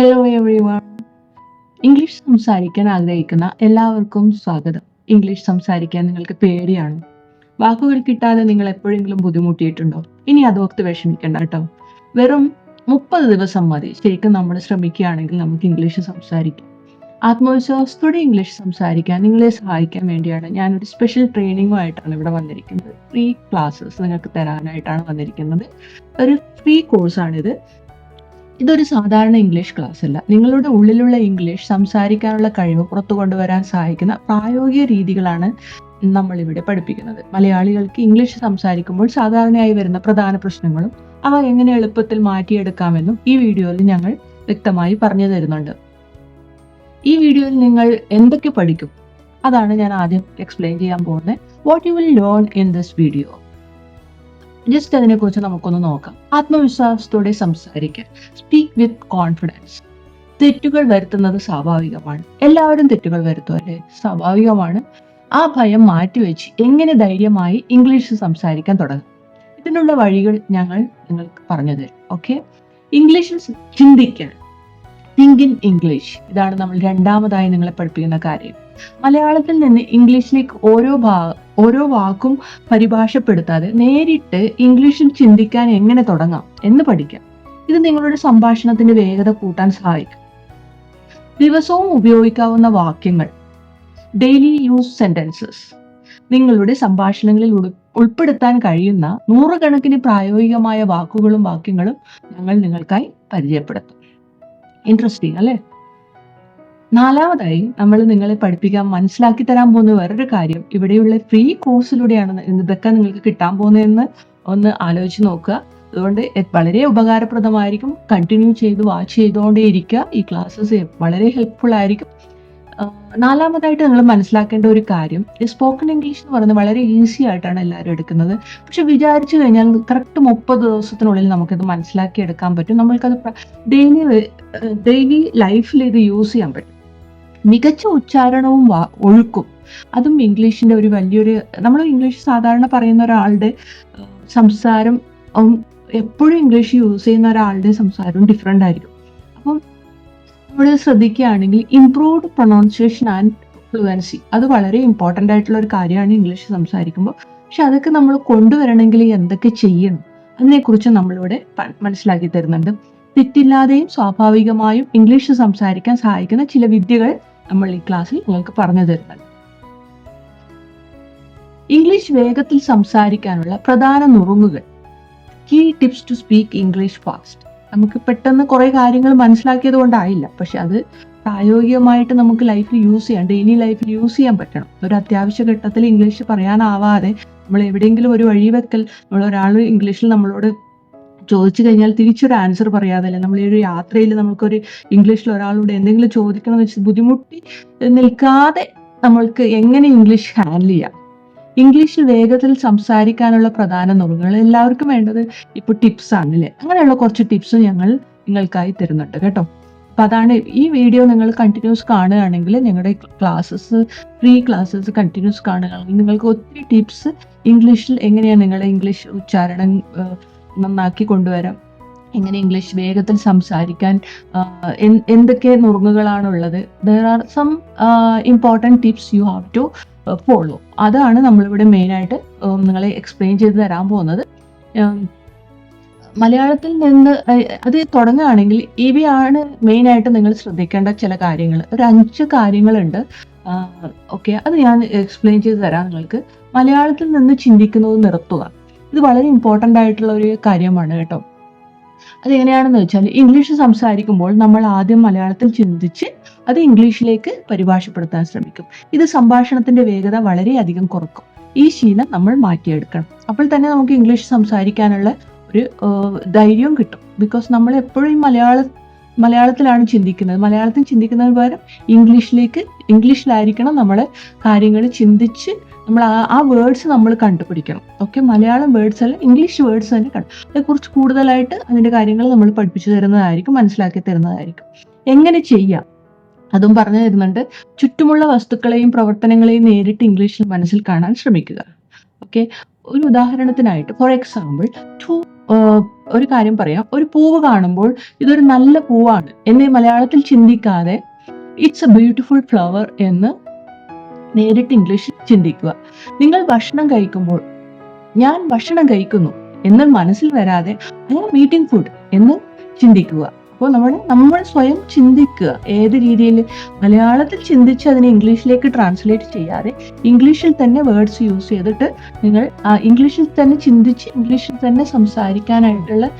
Hello every one English സംസാരിക്കാൻ ആഗ്രഹിക്കുന്ന എല്ലാവർക്കും സ്വാഗതം. ഇംഗ്ലീഷ് സംസാരിക്കാൻ നിങ്ങൾക്ക് പേടിയാണ്. വാക്കുകൾ കിട്ടാതെ നിങ്ങൾ എപ്പോഴെങ്കിലും ബുദ്ധിമുട്ടിയിട്ടുണ്ടോ? ഇനി അതോർത്ത് വിഷമിക്കണ്ട കേട്ടോ. വെറും മുപ്പത് ദിവസം മതി. ശരിക്കും നമ്മൾ ശ്രമിക്കുകയാണെങ്കിൽ നമുക്ക് ഇംഗ്ലീഷ് സംസാരിക്കാം. ആത്മവിശ്വാസത്തോടെ ഇംഗ്ലീഷ് സംസാരിക്കാൻ നിങ്ങളെ സഹായിക്കാൻ വേണ്ടിയാണ് ഞാനൊരു സ്പെഷ്യൽ ട്രെയിനിങ്ങുമായിട്ടാണ് ഇവിടെ വന്നിരിക്കുന്നത്. ഫ്രീ ക്ലാസ്സസ് നിങ്ങൾക്ക് തരാനായിട്ടാണ് വന്നിരിക്കുന്നത്. ഒരു ഫ്രീ കോഴ്സാണിത് ഇതൊരു സാധാരണ ഇംഗ്ലീഷ് ക്ലാസ് അല്ല. നിങ്ങളുടെ ഉള്ളിലുള്ള ഇംഗ്ലീഷ് സംസാരിക്കാനുള്ള കഴിവ് പുറത്തു കൊണ്ടുവരാൻ സഹായിക്കുന്ന പ്രായോഗിക രീതികളാണ് നമ്മൾ ഇവിടെ പഠിപ്പിക്കുന്നത്. മലയാളികൾക്ക് ഇംഗ്ലീഷ് സംസാരിക്കുമ്പോൾ സാധാരണയായി വരുന്ന പ്രധാന പ്രശ്നങ്ങളും അവ എങ്ങനെ എളുപ്പത്തിൽ മാറ്റിയെടുക്കാമെന്നും ഈ വീഡിയോയിൽ ഞങ്ങൾ വ്യക്തമായി പറഞ്ഞു തരുന്നുണ്ട്. ഈ വീഡിയോയിൽ നിങ്ങൾ എന്തൊക്കെ പഠിക്കും? അതാണ് ഞാൻ ആദ്യം എക്സ്പ്ലെയിൻ ചെയ്യാൻ പോകുന്നത്. What you will learn in this video just അതിനെക്കുറിച്ച് നമുക്കൊന്ന് നോക്കാം. ആത്മവിശ്വാസത്തോടെ സംസാരിക്കാൻ സ്പീക്ക് വിത്ത് കോൺഫിഡൻസ് തെറ്റുകൾ വരുത്തുന്നത് സ്വാഭാവികമാണ്. എല്ലാവരും തെറ്റുകൾ വരുത്തും അല്ലേ? സ്വാഭാവികമാണ്. ആ ഭയം മാറ്റിവെച്ച് എങ്ങനെ ധൈര്യമായി ഇംഗ്ലീഷ് സംസാരിക്കാൻ തുടങ്ങും? ഇതിനുള്ള വഴികൾ ഞങ്ങൾ നിങ്ങൾക്ക് പറഞ്ഞു തരും. ഓക്കെ ഇംഗ്ലീഷിൽ ചിന്തിക്കാൻ തിങ്ക് ഇൻ ഇംഗ്ലീഷ് ഇതാണ് നമ്മൾ രണ്ടാമതായി നിങ്ങളെ പഠിപ്പിക്കുന്ന കാര്യം. മലയാളത്തിൽ നിന്ന് ഇംഗ്ലീഷിലേക്ക് ഓരോ ഭാ ഓരോ വാക്കും പരിഭാഷപ്പെടുത്താതെ നേരിട്ട് ഇംഗ്ലീഷിൽ ചിന്തിക്കാൻ എങ്ങനെ തുടങ്ങാം എന്ന് പഠിക്കാം. ഇത് നിങ്ങളുടെ സംഭാഷണത്തിന്റെ വേഗത കൂട്ടാൻ സഹായിക്കും. ദിവസവും ഉപയോഗിക്കാവുന്ന വാക്യങ്ങൾ. ഡെയിലി യൂസ് സെന്റൻസസ് നിങ്ങളുടെ സംഭാഷണങ്ങളിൽ ഉൾപ്പെടുത്താൻ കഴിയുന്ന നൂറുകണക്കിന് പ്രായോഗികമായ വാക്കുകളും വാക്യങ്ങളും ഞങ്ങൾ നിങ്ങൾക്കായി പരിചയപ്പെടുത്തും. ഇൻട്രസ്റ്റിംഗ് അല്ലേ? നാലാമതായി നമ്മൾ നിങ്ങളെ പഠിപ്പിക്കാൻ മനസ്സിലാക്കി തരാൻ പോകുന്ന വേറൊരു കാര്യം. ഇവിടെയുള്ള ഫ്രീ കോഴ്സിലൂടെയാണ് ഇതൊക്കെ നിങ്ങൾക്ക് കിട്ടാൻ പോകുന്നതെന്ന് ഒന്ന് ആലോചിച്ച് നോക്കുക. അതുകൊണ്ട് വളരെ ഉപകാരപ്രദമായിരിക്കും. കണ്ടിന്യൂ ചെയ്ത് വാച്ച് ചെയ്തുകൊണ്ടേ ഇരിക്കുക. ഈ ക്ലാസ്സസ് വളരെ ഹെൽപ്ഫുൾ ആയിരിക്കും. നാലാമതായിട്ട് നിങ്ങൾ മനസ്സിലാക്കേണ്ട ഒരു കാര്യം സ്പോക്കൺ ഇംഗ്ലീഷ് എന്ന് പറയുന്നത് വളരെ ഈസി ആയിട്ടാണ് എല്ലാവരും എടുക്കുന്നത്. പക്ഷെ വിചാരിച്ചു കഴിഞ്ഞാൽ കറക്റ്റ് മുപ്പത് ദിവസത്തിനുള്ളിൽ നമുക്കിത് മനസ്സിലാക്കി എടുക്കാൻ പറ്റും. നമ്മൾക്കത് ഡെയിലി ഡെയിലി ലൈഫിൽ ഇത് യൂസ് ചെയ്യാൻ പറ്റും. മികച്ച ഉച്ചാരണവും ഒഴുക്കും. അതും ഇംഗ്ലീഷിന്റെ ഒരു വലിയൊരു നമ്മൾ ഇംഗ്ലീഷ് സാധാരണ പറയുന്ന ഒരാളുടെ സംസാരം എപ്പോഴും ഇംഗ്ലീഷ് യൂസ് ചെയ്യുന്ന ഒരാളുടെ സംസാരവും ഡിഫറെന്റ് ആയിരിക്കും. അപ്പം നമ്മൾ ശ്രദ്ധിക്കുകയാണെങ്കിൽ ഇംപ്രൂവ്ഡ് പ്രൊണൗൺസിയേഷൻ ആൻഡ് ഫ്ലുവൻസി അത് വളരെ ഇമ്പോർട്ടന്റ് ആയിട്ടുള്ള ഒരു കാര്യമാണ് ഇംഗ്ലീഷ് സംസാരിക്കുമ്പോൾ. പക്ഷെ അതൊക്കെ നമ്മൾ കൊണ്ടുവരണമെങ്കിൽ എന്തൊക്കെ ചെയ്യണം? അതിനെക്കുറിച്ച് നമ്മളിവിടെ മനസ്സിലാക്കി തരുന്നുണ്ട്. തെറ്റില്ലാതെയും സ്വാഭാവികമായും ഇംഗ്ലീഷ് സംസാരിക്കാൻ സഹായിക്കുന്ന ചില വിദ്യകൾ നമ്മൾ ഈ ക്ലാസ്സിൽ നിങ്ങൾക്ക് പറഞ്ഞു തരുന്നത്. ഇംഗ്ലീഷ് വേഗത്തിൽ സംസാരിക്കാനുള്ള പ്രധാന നുറുങ്ങുകൾ. Key tips to speak English fast നമുക്ക് പെട്ടെന്ന് കുറെ കാര്യങ്ങൾ മനസ്സിലാക്കിയത് കൊണ്ടായില്ല. പക്ഷെ അത് പ്രായോഗികമായിട്ട് നമുക്ക് ലൈഫിൽ യൂസ് ചെയ്യാം ഡെയിലി ലൈഫിൽ യൂസ് ചെയ്യാൻ പറ്റണം. ഒരു അത്യാവശ്യ ഘട്ടത്തിൽ ഇംഗ്ലീഷ് പറയാനാവാതെ നമ്മൾ എവിടെയെങ്കിലും ഒരു വഴി വെക്കൽ നമ്മൾ ഒരാൾ ഇംഗ്ലീഷിൽ നമ്മളോട് ചോദിച്ചു കഴിഞ്ഞാൽ തിരിച്ചൊരു ആൻസർ പറയാതെ അല്ലെ നമ്മൾ ഈ ഒരു യാത്രയിൽ നമുക്കൊരു ഇംഗ്ലീഷിൽ ഒരാളോട് എന്തെങ്കിലും ചോദിക്കണം എന്ന് വെച്ചാൽ ബുദ്ധിമുട്ടി നിൽക്കാതെ നമ്മൾക്ക് എങ്ങനെ ഇംഗ്ലീഷ് ഹാൻഡിൽ ചെയ്യാം? ഇംഗ്ലീഷിൽ വേഗത്തിൽ സംസാരിക്കാനുള്ള പ്രധാന നുറുങ്ങൾ എല്ലാവർക്കും വേണ്ടത് ഇപ്പൊ ടിപ്സ് ആണ് അല്ലേ അങ്ങനെയുള്ള കുറച്ച് ടിപ്സ് ഞങ്ങൾ നിങ്ങൾക്കായി തരുന്നുണ്ട് കേട്ടോ. അപ്പൊ അതാണ് ഈ വീഡിയോ നിങ്ങൾ കണ്ടിന്യൂസ് കാണുകയാണെങ്കിൽ ഞങ്ങളുടെ ക്ലാസ്സസ് ഫ്രീ ക്ലാസ്സസ് കണ്ടിന്യൂസ് കാണുകയാണെങ്കിൽ നിങ്ങൾക്ക് ഒത്തിരി ടിപ്സ് ഇംഗ്ലീഷിൽ എങ്ങനെയാണ് നിങ്ങളുടെ ഇംഗ്ലീഷ് ഉച്ചാരണം നന്നാക്കി കൊണ്ടുവരാം. എങ്ങനെ ഇംഗ്ലീഷ് വേഗത്തിൽ സംസാരിക്കാൻ എന്തൊക്കെ നുറുങ്ങുകളാണുള്ളത്. There are some important tips you have to follow അതാണ് നമ്മളിവിടെ മെയിനായിട്ട് നിങ്ങളെ എക്സ്പ്ലെയിൻ ചെയ്ത് തരാൻ പോകുന്നത്. മലയാളത്തിൽ നിന്ന് അത് തുടങ്ങുകയാണെങ്കിൽ ഇവയാണ് മെയിനായിട്ട് നിങ്ങൾ ശ്രദ്ധിക്കേണ്ട ചില കാര്യങ്ങൾ. ഒരു അഞ്ച് കാര്യങ്ങളുണ്ട്. ഓക്കെ അത് ഞാൻ എക്സ്പ്ലെയിൻ ചെയ്ത് തരാം നിങ്ങൾക്ക്. മലയാളത്തിൽ നിന്ന് ചിന്തിക്കുന്നത് നിർത്തുക. ഇത് വളരെ ഇമ്പോർട്ടന്റ് ആയിട്ടുള്ള ഒരു കാര്യമാണ് കേട്ടോ. അതെങ്ങനെയാണെന്ന് വെച്ചാൽ ഇംഗ്ലീഷ് സംസാരിക്കുമ്പോൾ നമ്മൾ ആദ്യം മലയാളത്തിൽ ചിന്തിച്ച് അത് ഇംഗ്ലീഷിലേക്ക് പരിഭാഷപ്പെടുത്താൻ ശ്രമിക്കും. ഇത് സംഭാഷണത്തിന്റെ വേഗത വളരെയധികം കുറക്കും. ഈ ശീലം നമ്മൾ മാറ്റിയെടുക്കണം. അപ്പോൾ തന്നെ നമുക്ക് ഇംഗ്ലീഷ് സംസാരിക്കാനുള്ള ഒരു ധൈര്യവും കിട്ടും. ബിക്കോസ് നമ്മൾ എപ്പോഴും മലയാള മലയാളത്തിലാണ് ചിന്തിക്കുന്നത്. മലയാളത്തിൽ ചിന്തിക്കുന്നതിന് പകരം ഇംഗ്ലീഷിലേക്ക് ഇംഗ്ലീഷിലായിരിക്കണം നമ്മൾ കാര്യങ്ങൾ ചിന്തിച്ച് നമ്മൾ ആ വേർഡ്സ് നമ്മൾ കണ്ടുപിടിക്കണം. ഓക്കെ മലയാളം വേർഡ്സ് അല്ല ഇംഗ്ലീഷ് വേർഡ്സ് തന്നെ കണ്ടു. അതേക്കുറിച്ച് കൂടുതലായിട്ട് അതിന്റെ കാര്യങ്ങൾ നമ്മൾ പഠിപ്പിച്ചു തരുന്നതായിരിക്കും മനസ്സിലാക്കി തരുന്നതായിരിക്കും. എങ്ങനെ ചെയ്യാം? അതും പറഞ്ഞു തരുന്നുണ്ട്. ചുറ്റുമുള്ള വസ്തുക്കളെയും പ്രവർത്തനങ്ങളെയും നേരിട്ട് ഇംഗ്ലീഷിൽ മനസ്സിൽ കാണാൻ ശ്രമിക്കുക. ഓക്കെ ഒരു ഉദാഹരണത്തിനായിട്ട് ഫോർ എക്സാമ്പിൾ ടു ഒരു കാര്യം പറയാം. ഒരു പൂവ് കാണുമ്പോൾ ഇതൊരു നല്ല പൂവാണ്. എന്നീ മലയാളത്തിൽ ചിന്തിക്കാതെ ഇറ്റ്സ് എ ബ്യൂട്ടിഫുൾ ഫ്ലവർ എന്ന് നേരിട്ട് ഇംഗ്ലീഷിൽ ചിന്തിക്കുക. നിങ്ങൾ ഭക്ഷണം കഴിക്കുമ്പോൾ ഞാൻ ഭക്ഷണം കഴിക്കുന്നു എന്ന് മനസ്സിൽ വരാതെ ഐ ആം മീറ്റിംഗ് ഫുഡ് എന്ന് ചിന്തിക്കുക. അപ്പോൾ നമ്മൾ നമ്മൾ സ്വയം ചിന്തിക്കുക. ഏത് രീതിയിൽ? മലയാളത്തിൽ ചിന്തിച്ച് അതിനെ ഇംഗ്ലീഷിലേക്ക് ട്രാൻസ്ലേറ്റ് ചെയ്യാതെ ഇംഗ്ലീഷിൽ തന്നെ വേർഡ്സ് യൂസ് ചെയ്തിട്ട് നിങ്ങൾ ഇംഗ്ലീഷിൽ തന്നെ ചിന്തിച്ച് ഇംഗ്ലീഷിൽ തന്നെ സംസാരിക്കാനായിട്ടുള്ള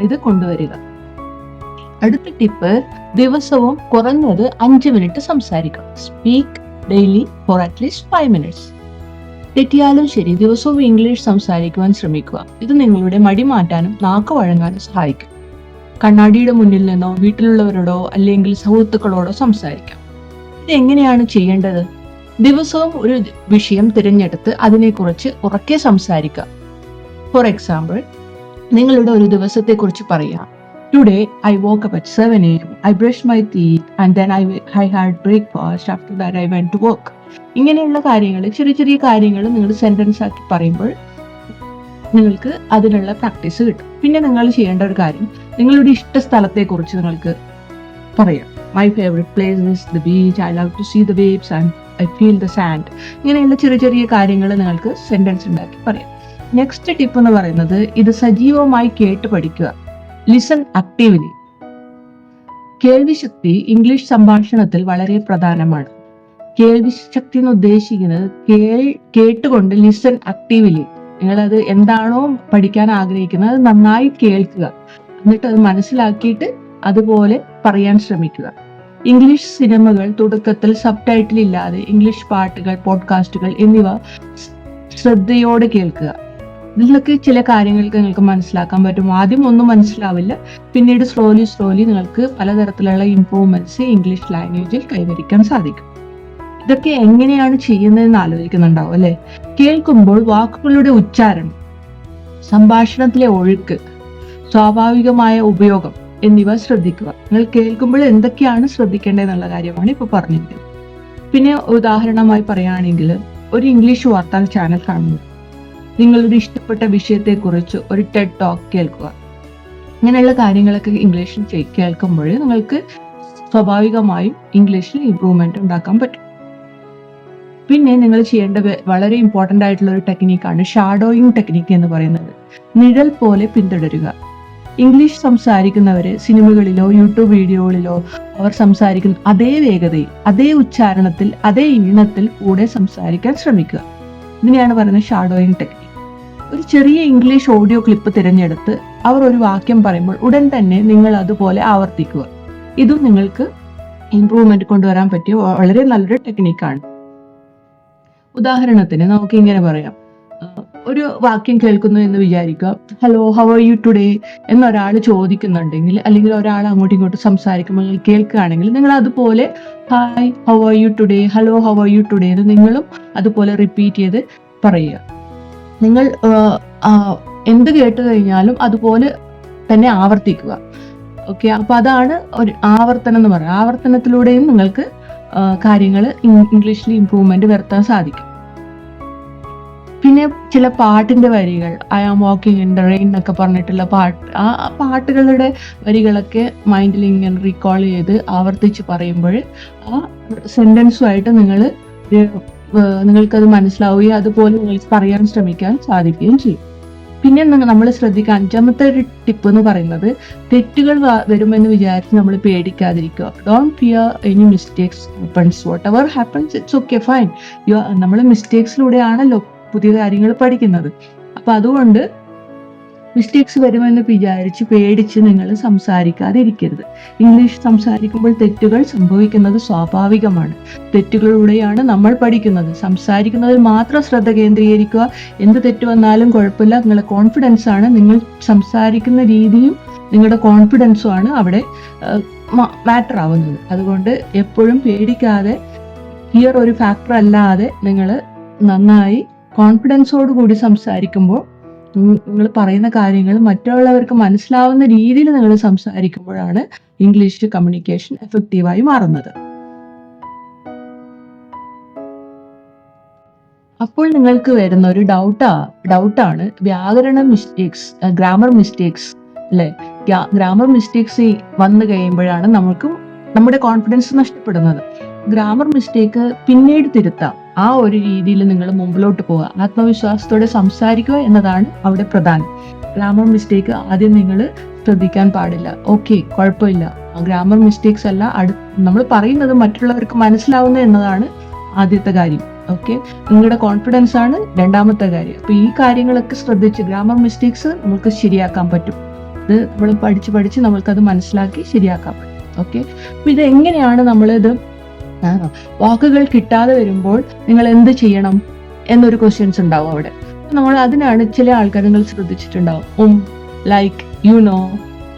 ഇത് കൊണ്ടുവരിക. അടുത്ത ടിപ്പ് ദിവസവും കുറഞ്ഞത് അഞ്ച് മിനിറ്റ് സംസാരിക്കണം speak daily for at least five minutes. തെറ്റിയാലും ശരി ദിവസവും ഇംഗ്ലീഷ് സംസാരിക്കുവാൻ ശ്രമിക്കുക. ഇത് നിങ്ങളുടെ മടി മാറ്റാനും നാക്ക് വഴങ്ങാനും സഹായിക്കും. കണ്ണാടിയുടെ മുന്നിൽ നിന്നോ വീട്ടിലുള്ളവരോടോ അല്ലെങ്കിൽ സുഹൃത്തുക്കളോടോ സംസാരിക്കാം. ഇത് എങ്ങനെയാണ് ചെയ്യേണ്ടത്? ദിവസവും ഒരു വിഷയം തിരഞ്ഞെടുത്ത് അതിനെക്കുറിച്ച് ഉറക്കെ സംസാരിക്കുക. ഫോർ എക്സാമ്പിൾ നിങ്ങളുടെ ഒരു ദിവസത്തെക്കുറിച്ച് പറയാം. I woke up at seven A M I brush my teeth and then I I had breakfast after that I went to work ഇങ്ങനെയുള്ള കാര്യങ്ങൾ ചെറിയ ചെറിയ കാര്യങ്ങൾ നിങ്ങൾ സെന്റൻസ് ആക്കി പറയുമ്പോൾ നിങ്ങൾക്ക് അതിനുള്ള പ്രാക്ടീസ് കിട്ടും. പിന്നെ നിങ്ങൾ ചെയ്യേണ്ട ഒരു കാര്യം നിങ്ങളുടെ ഇഷ്ട സ്ഥലത്തെക്കുറിച്ച് നിങ്ങൾക്ക് പറയാം. My favourite place is the beach I love to see the waves and I feel the sand ഇങ്ങനെയുള്ള ചെറിയ ചെറിയ കാര്യങ്ങൾ നിങ്ങൾക്ക് സെന്റൻസ് ഉണ്ടാക്കി പറയാം. നെക്സ്റ്റ് ടിപ്പ് എന്ന് പറയുന്നത് ഇത് സജീവമായി കേട്ട് പഠിക്കുക. ലിസൺ ആക്റ്റീവ്ലി കേൾവിശക്തി ഇംഗ്ലീഷ് സംഭാഷണത്തിൽ വളരെ പ്രധാനമാണ്. കേൾവിശക്തി എന്ന് ഉദ്ദേശിക്കുന്നത് കേൾ കേട്ടുകൊണ്ട് ലിസൺ ആക്റ്റീവ്ലി നിങ്ങളത് എന്താണോ പഠിക്കാൻ ആഗ്രഹിക്കുന്നത് അത് നന്നായി കേൾക്കുക. എന്നിട്ട് അത് മനസ്സിലാക്കിയിട്ട് അതുപോലെ പറയാൻ ശ്രമിക്കുക. ഇംഗ്ലീഷ് സിനിമകൾ തുടക്കത്തിൽ സബ് ടൈറ്റിൽ ഇല്ലാതെ ഇംഗ്ലീഷ് പാട്ടുകൾ പോഡ്കാസ്റ്റുകൾ എന്നിവ ശ്രദ്ധയോടെ കേൾക്കുക. ഇതിലൊക്കെ ചില കാര്യങ്ങൾക്ക് നിങ്ങൾക്ക് മനസ്സിലാക്കാൻ പറ്റും. ആദ്യം ഒന്നും മനസ്സിലാവില്ല. പിന്നീട് സ്ലോലി സ്ലോലി നിങ്ങൾക്ക് പലതരത്തിലുള്ള ഇമ്പ്രൂവ്മെന്റ്സ് ഇംഗ്ലീഷ് ലാംഗ്വേജിൽ കൈവരിക്കാൻ സാധിക്കും. ഇതൊക്കെ എങ്ങനെയാണ് ചെയ്യുന്നതെന്ന് ആലോചിക്കുന്നുണ്ടാവും അല്ലെ? കേൾക്കുമ്പോൾ വാക്കുകളുടെ ഉച്ചാരണം സംഭാഷണത്തിലെ ഒഴുക്ക് സ്വാഭാവികമായ ഉപയോഗം എന്നിവ ശ്രദ്ധിക്കുക. നിങ്ങൾ കേൾക്കുമ്പോൾ എന്തൊക്കെയാണ് ശ്രദ്ധിക്കേണ്ടതെന്നുള്ള കാര്യമാണ് ഇപ്പൊ പറഞ്ഞിരിക്കുന്നത്. പിന്നെ ഉദാഹരണമായി പറയുകയാണെങ്കിൽ ഒരു ഇംഗ്ലീഷ് വാർത്താ ചാനൽ കാണുന്നു നിങ്ങളുടെ ഇഷ്ടപ്പെട്ട വിഷയത്തെക്കുറിച്ച് ഒരു ടെഡ് ടോക്ക് കേൾക്കുക. ഇങ്ങനെയുള്ള കാര്യങ്ങളൊക്കെ ഇംഗ്ലീഷിൽ കേൾക്കുമ്പോൾ നിങ്ങൾക്ക് സ്വാഭാവികമായും ഇംഗ്ലീഷിൽ ഇമ്പ്രൂവ്മെന്റ് ഉണ്ടാക്കാൻ പറ്റും. പിന്നെ നിങ്ങൾ ചെയ്യേണ്ട വളരെ ഇമ്പോർട്ടന്റ് ആയിട്ടുള്ള ഒരു ടെക്നിക്കാണ് ഷാഡോയിങ് ടെക്നിക്ക് എന്ന് പറയുന്നത്. നിഴൽ പോലെ പിന്തുടരുക. ഇംഗ്ലീഷ് സംസാരിക്കുന്നവരെ സിനിമകളിലോ യൂട്യൂബ് വീഡിയോകളിലോ അവർ സംസാരിക്കുന്ന അതേ വേഗതയിൽ അതേ ഉച്ചാരണത്തിൽ അതേ ഈണത്തിൽ കൂടെ സംസാരിക്കാൻ ശ്രമിക്കുക. ഇതിനെയാണ് പറയുന്നത് ഷാഡോയിങ് ടെക്നിക്ക് ഒരു ചെറിയ ഇംഗ്ലീഷ് ഓഡിയോ ക്ലിപ്പ് തിരഞ്ഞെടുത്ത് അവർ ഒരു വാക്യം പറയുമ്പോൾ ഉടൻ തന്നെ നിങ്ങൾ അതുപോലെ ആവർത്തിക്കുക. ഇതും നിങ്ങൾക്ക് ഇമ്പ്രൂവ്മെന്റ് കൊണ്ടുവരാൻ പറ്റിയ വളരെ നല്ലൊരു ടെക്നിക്കാണ് ഉദാഹരണത്തിന് നമുക്ക് ഇങ്ങനെ പറയാം. ഒരു വാക്യം കേൾക്കുന്നു എന്ന് വിചാരിക്കുക. Hello how are you today എന്ന് ഒരാൾ ചോദിക്കുന്നുണ്ടെങ്കിൽ അല്ലെങ്കിൽ ഒരാൾ അങ്ങോട്ടും ഇങ്ങോട്ടും സംസാരിക്കുമ്പോൾ കേൾക്കുകയാണെങ്കിൽ നിങ്ങൾ അതുപോലെ hi how are you today hello how are you today എന്ന് നിങ്ങളും അതുപോലെ റിപ്പീറ്റ് ചെയ്ത് പറയുക. നിങ്ങൾ എന്ത് കേട്ട് കഴിഞ്ഞാലും അതുപോലെ തന്നെ ആവർത്തിക്കുക. ഓക്കെ അപ്പൊ അതാണ് ഒരു ആവർത്തനം എന്ന് പറയുന്നത്. ആവർത്തനത്തിലൂടെയും നിങ്ങൾക്ക് കാര്യങ്ങൾ ഇംഗ്ലീഷിൽ ഇമ്പ്രൂവ്മെന്റ് വരുത്താൻ സാധിക്കും. പിന്നെ ചില പാട്ടിന്റെ വരികൾ I am walking in the rain എന്നൊക്കെ പറഞ്ഞിട്ടുള്ള പാട്ട് ആ പാട്ടുകളുടെ വരികളൊക്കെ മൈൻഡിൽ ഇങ്ങനെ റീകോൾ ചെയ്ത് ആവർത്തിച്ച് പറയുമ്പോൾ ആ സെന്റൻസുമായിട്ട് നിങ്ങൾ നിങ്ങൾക്കത് മനസ്സിലാവുകയും അതുപോലെ നിങ്ങൾക്ക് പറയാൻ ശ്രമിക്കാൻ സാധിക്കുകയും ചെയ്യും. പിന്നെ നമ്മൾ ശ്രദ്ധിക്കുക അഞ്ചാമത്തെ ഒരു ടിപ്പ് എന്ന് പറയുന്നത് തെറ്റുകൾ വരുമെന്ന് വിചാരിച്ച് നമ്മൾ പേടിക്കാതിരിക്കുക. Don't fear any mistakes happens whatever happens it's okay fine you നമ്മൾ മിസ്റ്റേക്സിലൂടെയാണല്ലോ പുതിയ കാര്യങ്ങൾ പഠിക്കുന്നത്. അപ്പൊ അതുകൊണ്ട് മിസ്റ്റേക്സ് വരുമെന്ന് വിചാരിച്ച് പേടിച്ച് നിങ്ങൾ സംസാരിക്കാതിരിക്കരുത്. ഇംഗ്ലീഷ് സംസാരിക്കുമ്പോൾ തെറ്റുകൾ സംഭവിക്കുന്നത് സ്വാഭാവികമാണ്. തെറ്റുകളിലൂടെയാണ് നമ്മൾ പഠിക്കുന്നത്. സംസാരിക്കുന്നതിൽ മാത്രം ശ്രദ്ധ കേന്ദ്രീകരിക്കുക. എന്ത് തെറ്റ് വന്നാലും കുഴപ്പമില്ല. നിങ്ങളുടെ കോൺഫിഡൻസ് ആണ്. നിങ്ങൾ സംസാരിക്കുന്ന രീതിയും നിങ്ങളുടെ കോൺഫിഡൻസും ആണ് അവിടെ മാറ്റർ ആവുന്നത്. അതുകൊണ്ട് എപ്പോഴും പേടിക്കാതെ ഹിയർ ഒരു ഫാക്ടർ അല്ലാതെ നിങ്ങൾ നന്നായി കോൺഫിഡൻസോട് കൂടി സംസാരിക്കുമ്പോൾ നിങ്ങൾ പറയുന്ന കാര്യങ്ങൾ മറ്റുള്ളവർക്ക് മനസ്സിലാവുന്ന രീതിയിൽ നിങ്ങൾ സംസാരിക്കുമ്പോഴാണ് ഇംഗ്ലീഷ് കമ്മ്യൂണിക്കേഷൻ എഫക്റ്റീവായി മാറുന്നത്. അപ്പോൾ നിങ്ങൾക്ക് വരുന്ന ഒരു ഡൗട്ടാ ഡൗട്ടാണ് വ്യാകരണ മിസ്റ്റേക്സ് ഗ്രാമർ മിസ്റ്റേക്സ് അല്ലെ? ഗ്രാമർ മിസ്റ്റേക്സ് വന്നു കഴിയുമ്പോഴാണ് നമുക്കും നമ്മുടെ കോൺഫിഡൻസ് നഷ്ടപ്പെടുന്നത്. ഗ്രാമർ മിസ്റ്റേക്ക് പിന്നീട് തിരുത്താം. ആ ഒരു രീതിയിൽ നിങ്ങൾ മുമ്പിലോട്ട് പോവുക. ആത്മവിശ്വാസത്തോടെ സംസാരിക്കുക എന്നതാണ് അവിടെ പ്രധാനം. ഗ്രാമർ മിസ്റ്റേക്ക് ആദ്യം നിങ്ങൾ ശ്രദ്ധിക്കാൻ പാടില്ല. ഓക്കെ കുഴപ്പമില്ല. ഗ്രാമർ മിസ്റ്റേക്സ് അല്ല അടു നമ്മൾ പറയുന്നത് മറ്റുള്ളവർക്ക് മനസ്സിലാവുന്ന എന്നതാണ് ആദ്യത്തെ കാര്യം. ഓക്കെ നിങ്ങളുടെ കോൺഫിഡൻസ് ആണ് രണ്ടാമത്തെ കാര്യം. അപ്പൊ ഈ കാര്യങ്ങളൊക്കെ ശ്രദ്ധിച്ച് ഗ്രാമർ മിസ്റ്റേക്സ് നമുക്ക് ശരിയാക്കാൻ പറ്റും. ഇത് നമ്മൾ പഠിച്ച് പഠിച്ച് നമ്മൾക്കത് മനസ്സിലാക്കി ശരിയാക്കാൻ പറ്റും. ഓക്കെ അപ്പൊ ഇത് എങ്ങനെയാണ് നമ്മളിത് വാക്കുകൾ കിട്ടാതെ വരുമ്പോൾ നിങ്ങൾ എന്ത് ചെയ്യണം എന്നൊരു ക്വസ്റ്റ്യൻസ് ഉണ്ടാവും അവിടെ. നമ്മൾ അതിനാണ് ചില ആൾക്കാർ നിങ്ങൾ ശ്രദ്ധിച്ചിട്ടുണ്ടാവും. ഉം ലൈക്ക് യു നോ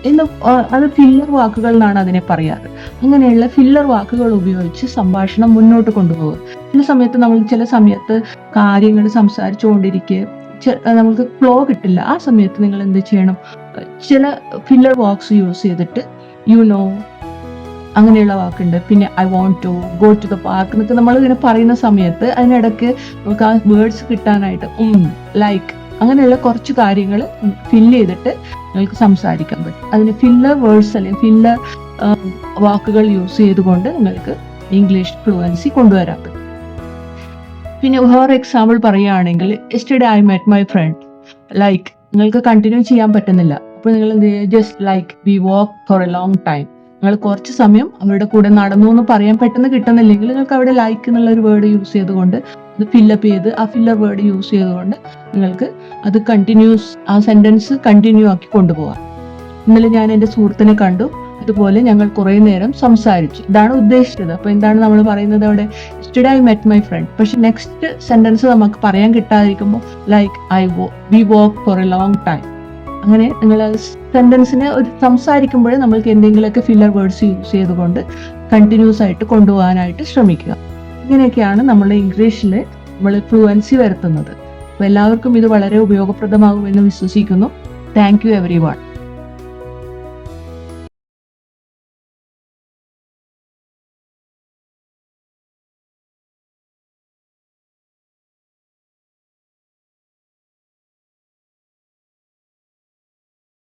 എന്ന് അത് ഫില്ലർ വാക്കുകൾ എന്നാണ് അതിനെ പറയാറ്. അങ്ങനെയുള്ള ഫില്ലർ വാക്കുകൾ ഉപയോഗിച്ച് സംഭാഷണം മുന്നോട്ട് കൊണ്ടുപോകുക ചില സമയത്ത് നമ്മൾ ചില സമയത്ത് കാര്യങ്ങൾ സംസാരിച്ചുകൊണ്ടിരിക്കെ ചെ- നമുക്ക് ഫ്ലോ കിട്ടില്ല. ആ സമയത്ത് നിങ്ങൾ എന്ത് ചെയ്യണം? ചില ഫില്ലർ വാക്സ് യൂസ് ചെയ്തിട്ട് യു നോ അങ്ങനെയുള്ള വാക്കുണ്ട്. പിന്നെ I want to go to the park എന്നൊക്കെ നമ്മൾ ഇങ്ങനെ പറയുന്ന സമയത്ത് അതിനിടയ്ക്ക് നമുക്ക് ആ വേർഡ്സ് കിട്ടാനായിട്ട് ലൈക്ക് അങ്ങനെയുള്ള കുറച്ച് കാര്യങ്ങൾ ഫില്ല് ചെയ്തിട്ട് നിങ്ങൾക്ക് സംസാരിക്കാൻ പറ്റും. അതിന് ഫില്ലർ വേർഡ്സ് അല്ലെങ്കിൽ ഫില്ലർ വാക്കുകൾ യൂസ് ചെയ്തുകൊണ്ട് നിങ്ങൾക്ക് ഇംഗ്ലീഷ് ഫ്ലുവൻസി കൊണ്ടുവരാൻ പറ്റും. പിന്നെ വേറെ എക്സാമ്പിൾ പറയുകയാണെങ്കിൽ yesterday I met my friend like നിങ്ങൾക്ക് കണ്ടിന്യൂ ചെയ്യാൻ പറ്റുന്നില്ല. അപ്പോൾ നിങ്ങൾ just like we walk for a long time നിങ്ങൾ കുറച്ച് സമയം അവരുടെ കൂടെ നടന്നു എന്ന് പറയാൻ പെട്ടെന്ന് കിട്ടുന്നില്ലെങ്കിൽ നിങ്ങൾക്ക് അവിടെ ലൈക്ക് എന്നുള്ള ഒരു വേർഡ് യൂസ് ചെയ്തുകൊണ്ട് അത് ഫില്ലപ്പ് ചെയ്ത് ആ ഫില്ലർ വേർഡ് യൂസ് ചെയ്തുകൊണ്ട് നിങ്ങൾക്ക് അത് കണ്ടിന്യൂസ് ആ സെന്റൻസ് കണ്ടിന്യൂ ആക്കി കൊണ്ടുപോകാം. ഇന്നലെ ഞാൻ എന്റെ സുഹൃത്തിനെ കണ്ടു. അതുപോലെ ഞങ്ങൾ കുറേ നേരം സംസാരിച്ചു. ഇതാണ് ഉദ്ദേശിച്ചത്. അപ്പോൾ എന്താണ് നമ്മൾ പറയുന്നത് അവിടെ? സ്റ്റുഡ് ഐ മെറ്റ് മൈ ഫ്രണ്ട് പക്ഷെ നെക്സ്റ്റ് സെന്റൻസ് നമുക്ക് പറയാൻ കിട്ടാതിരിക്കുമ്പോൾ ലൈക്ക് ഐ വോ we walk for a long time അങ്ങനെ നിങ്ങൾ സെന്റൻസിന് ഒരു സംസാരിക്കുമ്പോൾ നമ്മൾക്ക് എന്തെങ്കിലുമൊക്കെ ഫില്ലർ വേർഡ്സ് യൂസ് ചെയ്തുകൊണ്ട് കണ്ടിന്യൂസ് ആയിട്ട് കൊണ്ടുപോകാനായിട്ട് ശ്രമിക്കുക. ഇങ്ങനെയൊക്കെയാണ് നമ്മൾ ഇംഗ്ലീഷിൽ നമ്മൾ ഫ്ലുവൻസി വരുത്തുന്നത്. അപ്പോൾ എല്ലാവർക്കും ഇത് വളരെ ഉപയോഗപ്രദമാകുമെന്ന് വിശ്വസിക്കുന്നു. Thank you every one